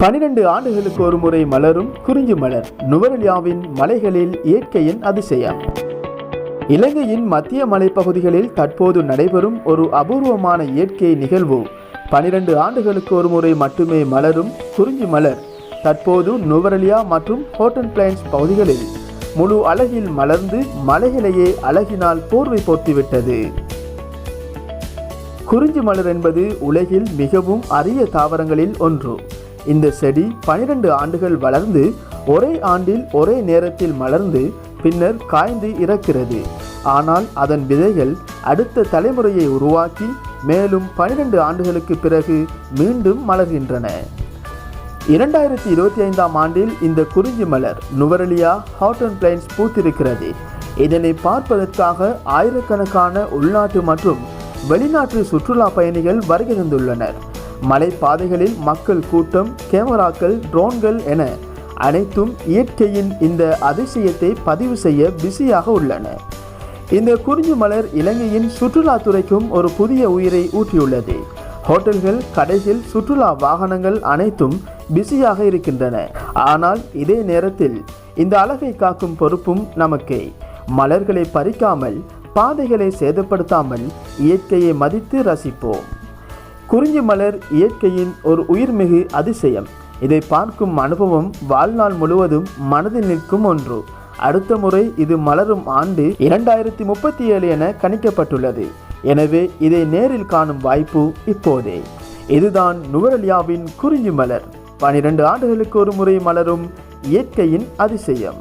பனிரெண்டு ஆண்டுகளுக்கு ஒரு முறை மலரும் குறிஞ்சி மலர் நுவரெலியாவின் மலைகளில் இயற்கையின் அதிசயம். இலங்கையின் மத்திய மலைப்பகுதிகளில் தற்போது நடைபெறும் ஒரு அபூர்வமான இயற்கை நிகழ்வு. பனிரெண்டு ஆண்டுகளுக்கு ஒரு முறை மட்டுமே மலரும் குறிஞ்சி மலர் தற்போது நுவரெலியா மற்றும் ஹோட்டன் பிளைன்ஸ் பகுதிகளில். முழு அழகில் மலர்ந்து மலைகளையே அழகினால் போர்வை போர்த்திவிட்டது குறிஞ்சி மலர் என்பது உலகில் மிகவும் அரிய தாவரங்களில் ஒன்று. இந்த செடி பனிரெண்டு ஆண்டுகள் வளர்ந்து ஒரே ஆண்டில் ஒரே நேரத்தில் மலர்ந்து பின்னர் காய்ந்து இறக்கிறது. ஆனால் அதன் விதைகள் அடுத்த தலைமுறையை உருவாக்கி மேலும் பனிரெண்டு ஆண்டுகளுக்கு பிறகு மீண்டும் மலர்கின்றன. இரண்டாயிரத்தி இருபத்தி ஐந்தாம் ஆண்டில் இந்த குறிஞ்சி மலர் நுவரெலியா ஹாட்டன் பிளைன்ஸ் பூத்திருக்கிறது. இதனை பார்ப்பதற்காக ஆயிரக்கணக்கான உள்நாட்டு மற்றும் வெளிநாட்டு சுற்றுலா பயணிகள் வருகை தந்துள்ளனர். மலைப்பாதைகளில் மக்கள் கூட்டம் கேமராக்கள் ட்ரோன்கள் என அனைத்தும் இயற்கையின் இந்த அதிசயத்தை பதிவு செய்ய பிஸியாக உள்ளன. இந்த குறிஞ்சி மலர் இலங்கையின் சுற்றுலாத்துறைக்கும் ஒரு புதிய உயிரை ஊட்டியுள்ளது. ஹோட்டல்கள் கடைகள் சுற்றுலா வாகனங்கள் அனைத்தும் பிஸியாக இருக்கின்றன. ஆனால் இதே நேரத்தில் இந்த அழகை காக்கும் பொறுப்பும் நமக்கே. மலர்களை பறிக்காமல் பாதைகளை சேதப்படுத்தாமல் இயற்கையை மதித்து ரசிப்போம். குறிஞ்சி மலர் இயற்கையின் ஒரு உயிர்மிகு அதிசயம். இதை பார்க்கும் அனுபவம் வாழ்நாள் முழுவதும் மனதில் நிற்கும் ஒன்று. அடுத்த முறை இது மலரும் ஆண்டு இரண்டாயிரத்தி முப்பத்தி ஏழு என கணிக்கப்பட்டுள்ளது. எனவே இதை நேரில் காணும் வாய்ப்பு இப்போதே. இதுதான் நுவரலியாவின் குறிஞ்சி மலர். பனிரெண்டு ஆண்டுகளுக்கு ஒரு முறை மலரும் இயற்கையின் அதிசயம்.